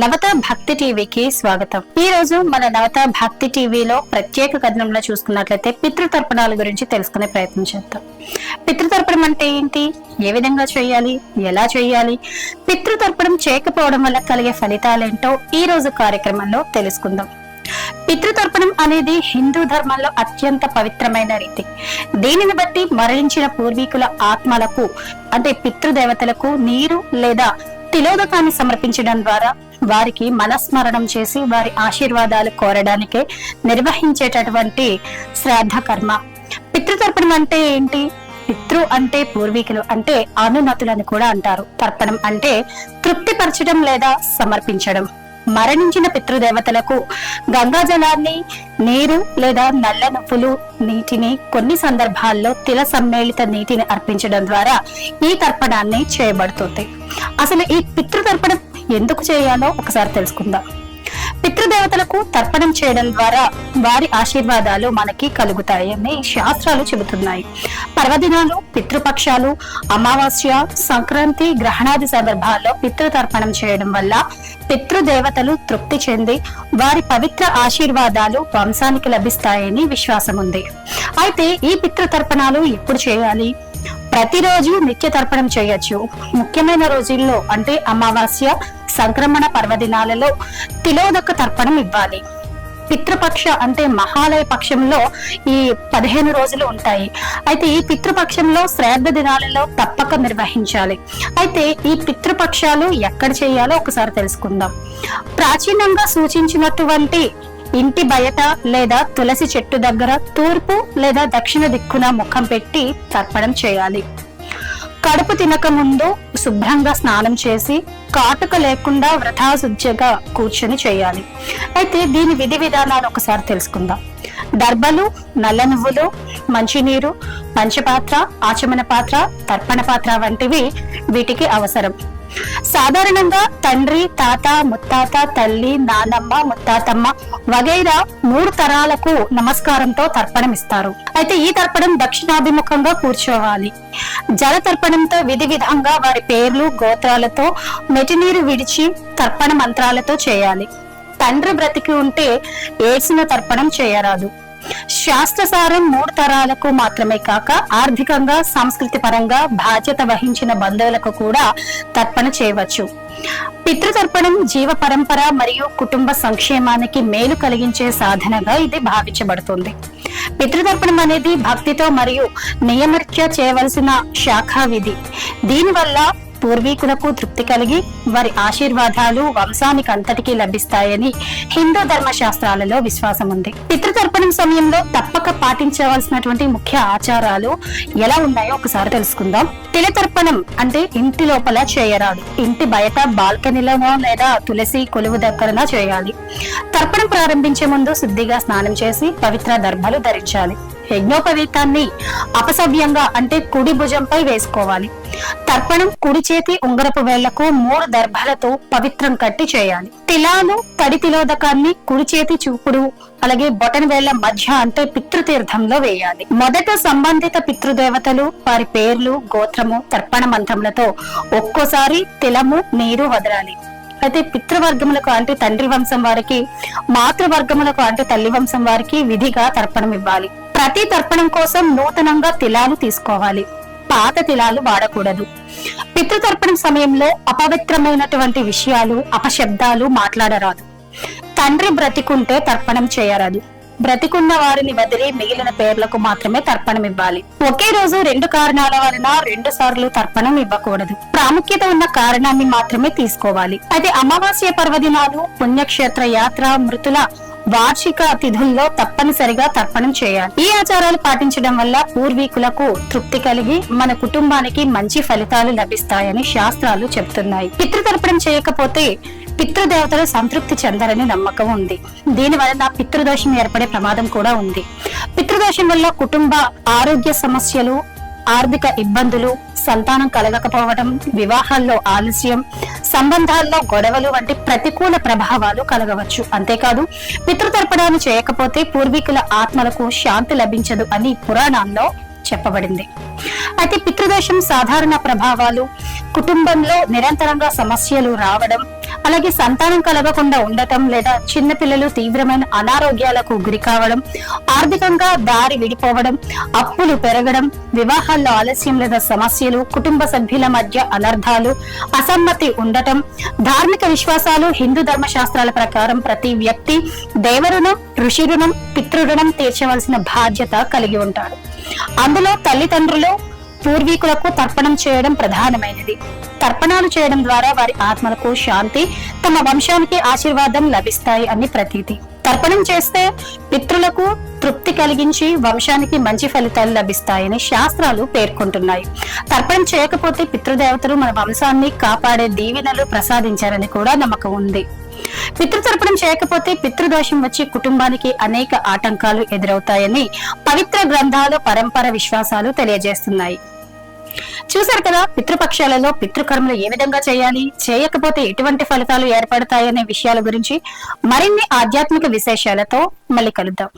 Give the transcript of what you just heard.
నవత భక్తి టీవీకి స్వాగతం. ఈ రోజు మన నవత భక్తి టీవీలో ప్రత్యేక కథనంలో చూసుకున్నట్లయితే పితృతర్పణాల గురించి తెలుసుకునే ప్రయత్నం చేద్దాం. పితృతర్పణం అంటే ఏంటి? ఏ విధంగా చేయాలి? ఎలా చేయాలి? పితృతర్పణం చేయకపోవడం వల్ల కలిగే ఫలితాలేంటో ఈ రోజు కార్యక్రమంలో తెలుసుకుందాం. పితృతర్పణం అనేది హిందూ ధర్మంలో అత్యంత పవిత్రమైన రీతి. దీనిని బట్టి మరణించిన పూర్వీకుల ఆత్మలకు అంటే పితృదేవతలకు నీరు లేదా తిలోదకాన్ని సమర్పించడం ద్వారా వారికి మనస్మరణం చేసి వారి ఆశీర్వాదాలు కోరడానికే నిర్వహించేటటువంటి శ్రాద్ధ కర్మ. పితృతర్పణం అంటే ఏంటి? పితృ అంటే పూర్వీకులు అంటే అనునతులని కూడా అంటారు. తర్పణం అంటే తృప్తిపరచడం లేదా సమర్పించడం. మరణించిన పితృదేవతలకు గంగా జలాన్ని నీరు లేదా నల్ల నువ్వులు నీటిని కొన్ని సందర్భాల్లో తిల సమ్మేళిత నీటిని అర్పించడం ద్వారా ఈ తర్పణాన్ని చేయబడుతుంది. అసలు ఈ పితృతర్పణం ఎందుకు చేయాలో ఒకసారి తెలుసుకుందాం. పితృదేవతలకు తర్పణం చేయడం ద్వారా వారి ఆశీర్వాదాలు మనకి కలుగుతాయని శాస్త్రాలు చెబుతున్నాయి. పర్వదినాలు పితృపక్షాలు అమావాస్య సంక్రాంతి గ్రహణాది సందర్భాల్లో పితృతర్పణం చేయడం వల్ల పితృదేవతలు తృప్తి చెంది వారి పవిత్ర ఆశీర్వాదాలు వంశానికి లభిస్తాయని విశ్వాసం ఉంది. అయితే ఈ పితృతర్పణాలు ఎప్పుడు చేయాలి? ప్రతిరోజు నిత్య తర్పణం చేయొచ్చు. ముఖ్యమైన రోజుల్లో అంటే అమావాస్య సంక్రమణ పర్వదినాలలో తిలోదక తర్పణం ఇవ్వాలి. పితృపక్ష అంటే మహాలయ పక్షంలో ఈ పదిహేను రోజులు ఉంటాయి. అయితే ఈ పితృపక్షంలో శ్రాద్ధ దినాలలో తప్పక నిర్వహించాలి. అయితే ఈ పితృపక్షాలు ఎక్కడ చేయాలో ఒకసారి తెలుసుకుందాం. ప్రాచీనంగా సూచించినటువంటి ఇంటి బయట లేదా తులసి చెట్టు దగ్గర తూర్పు లేదా దక్షిణ దిక్కున ముఖం పెట్టి తర్పణం చేయాలి. కడుపు తినక ముందు శుభ్రంగా స్నానం చేసి కాటుక లేకుండా వ్రతాశుద్ధిగా కూర్చొని చేయాలి. అయితే దీని విధి విధానాలు ఒకసారి తెలుసుకుందాం. దర్భలు నల్ల నువ్వులు మంచినీరు పంచపాత్ర ఆచమన పాత్ర తర్పణ పాత్ర వంటివి వీటికి అవసరం. సాధారణంగా తండ్రి తాత ముత్తాత తల్లి నానమ్మ ముత్తాతమ్మ వగైరా మూడు తరాలకు నమస్కారంతో తర్పణం ఇస్తారు అయితే ఈ తర్పణం దక్షిణాభిముఖంగా కూర్చోవాలి. జల తర్పణంతో విధి విధంగా వారి పేర్లు గోత్రాలతో మెటినీరు విడిచి తర్పణ మంత్రాలతో చేయాలి. తండ్రి బ్రతికి ఉంటే ఏసిన తర్పణం చేయరాదు. శాస్త్రసారం మూడు తరాలకు మాత్రమే కాక ఆర్థికంగా సంస్కృతి పరంగా బాధ్యత వహించిన బంధువులకు కూడా తర్పణ చేయవచ్చు. పితృతర్పణం జీవ పరంపర మరియు కుటుంబ సంక్షేమానికి మేలు కలిగించే సాధనగా ఇది భావించబడుతుంది. పితృతర్పణం అనేది భక్తితో మరియు నియమరీత్యా చేయవలసిన శాఖా విధి. దీనివల్ల పూర్వీకులకు తృప్తి కలిగి వారి ఆశీర్వాదాలు వంశానికి అంతటికీ లభిస్తాయని హిందూ ధర్మ శాస్త్రాలలో విశ్వాసం ఉంది. పితృతర్పణం సమయంలో తప్పక పాటించవలసినటువంటి ముఖ్య ఆచారాలు ఎలా ఉన్నాయో ఒకసారి తెలుసుకుందాం. తిలతర్పణం అంటే ఇంటి లోపల చేయరాదు ఇంటి బయట బాల్కనీలోనో లేదా తులసి కొలువు దగ్గరనో చేయాలి. తర్పణం ప్రారంభించే ముందు శుద్ధిగా స్నానం చేసి పవిత్ర దర్భలు ధరించాలి. యజ్ఞోపవీతాన్ని అపసవ్యంగా అంటే కుడి భుజంపై వేసుకోవాలి. తర్పణం కుడి చేతి ఉంగరపు వేళ్ళకు మూడు దర్భాలతో పవిత్రం కట్టి చేయాలి. తిలాను తడి తిలోదకాన్ని కుడి చేతి చూపుడు అలాగే బొటన వేళ్ళ మధ్య అంటే పితృతీర్థంలో వేయాలి. మొదట సంబంధిత పితృదేవతలు వారి పేర్లు గోత్రము తర్పణ మంత్రములతో ఒక్కోసారి తిలము నీరు వదలాలి. అయితే పితృవర్గములకు అంటే తండ్రి వంశం వారికి మాతృవర్గములకు అంటే తల్లి వంశం వారికి విధిగా తర్పణం ఇవ్వాలి. ప్రతి తర్పణం కోసం నూతనంగా తిలాలు తీసుకోవాలి. పాత తిలాలు వాడకూడదు. పితృతర్పణం సమయంలో అపవిత్రమైనటువంటి విషయాలు అపశబ్దాలు మాట్లాడరాదు. తండ్రి బ్రతికుంటే తర్పణం చేయరాదు. బ్రతికున్న వారిని వదిలి మిగిలిన పేర్లకు మాత్రమే తర్పణం ఇవ్వాలి. ఒకే రోజు రెండు కారణాల వలన రెండు సార్లు తర్పణం ఇవ్వకూడదు. ప్రాముఖ్యత ఉన్న కారణాన్ని మాత్రమే తీసుకోవాలి. అయితే అమావాస్య పర్వదినాలు పుణ్యక్షేత్ర యాత్ర మృతుల వార్షిక తిథుల్లో తప్పనిసరిగా తర్పణం చేయాలి. ఈ ఆచారాలు పాటించడం వల్ల పూర్వీకులకు తృప్తి కలిగి మన కుటుంబానికి మంచి ఫలితాలు లభిస్తాయని శాస్త్రాలు చెబుతున్నాయి. పితృతర్పణం చేయకపోతే పితృదేవతలు సంతృప్తి చెందరని నమ్మకం ఉంది. దీని వలన పితృదోషం ఏర్పడే ప్రమాదం కూడా ఉంది. పితృదోషం వల్ల కుటుంబ ఆరోగ్య సమస్యలు ఆర్థిక ఇబ్బందులు సంతానం కలగకపోవడం వివాహాల్లో ఆలస్యం సంబంధాల్లో గొడవలు వంటి ప్రతికూల ప్రభావాలు కలగవచ్చు. అంతేకాదు పితృతర్పణాలు చేయకపోతే పూర్వీకుల ఆత్మలకు శాంతి లభించదు అని పురాణాల్లో చెప్పబడింది. అయితే పితృదోషం సాధారణ ప్రభావాలు కుటుంబంలో నిరంతరంగా సమస్యలు రావడం అలాగే సంతానం కలగకుండా ఉండటం లేదా చిన్నపిల్లలు తీవ్రమైన అనారోగ్యాలకు గురి కావడం ఆర్థికంగా దారి విడిపోవడం అప్పులు పెరగడం వివాహాల్లో ఆలస్యం లేదా సమస్యలు కుటుంబ సభ్యుల మధ్య అనర్థాలు అసమ్మతి ఉండటం ధార్మిక విశ్వాసాలు హిందూ ధర్మశాస్త్రాల ప్రకారం ప్రతి వ్యక్తి దేవరుణం ఋషి రుణం పితృరుణం తీర్చవలసిన బాధ్యత కలిగి ఉంటాడు. అందులో తల్లిదండ్రులు పూర్వీకులకు తర్పణం చేయడం ప్రధానమైనది. తర్పణాలు చేయడం ద్వారా వారి ఆత్మలకు శాంతి తమ వంశానికి ఆశీర్వాదం లభిస్తాయి అని ప్రతీతి. తర్పణం చేస్తే పితృలకు తృప్తి కలిగించి వంశానికి మంచి ఫలితాలు లభిస్తాయని శాస్త్రాలు పేర్కొంటున్నాయి. తర్పణం చేయకపోతే పితృదేవతలు మన వంశాన్ని కాపాడే దీవెనలు ప్రసాదించారని కూడా నమ్మకం ఉంది. పితృతర్పణం చేయకపోతే పితృదోషం వచ్చి కుటుంబానికి అనేక ఆటంకాలు ఎదురవుతాయని పవిత్ర గ్రంథాలు పరంపర విశ్వాసాలు తెలియజేస్తున్నాయి. చూశారు కదా పితృపక్షాలలో పితృకర్మలు ఏ విధంగా చేయాలి? చేయకపోతే ఎటువంటి ఫలితాలు ఏర్పడతాయనే విషయాల గురించి మరిన్ని ఆధ్యాత్మిక విశేషాలతో మళ్ళీ కలుద్దాం.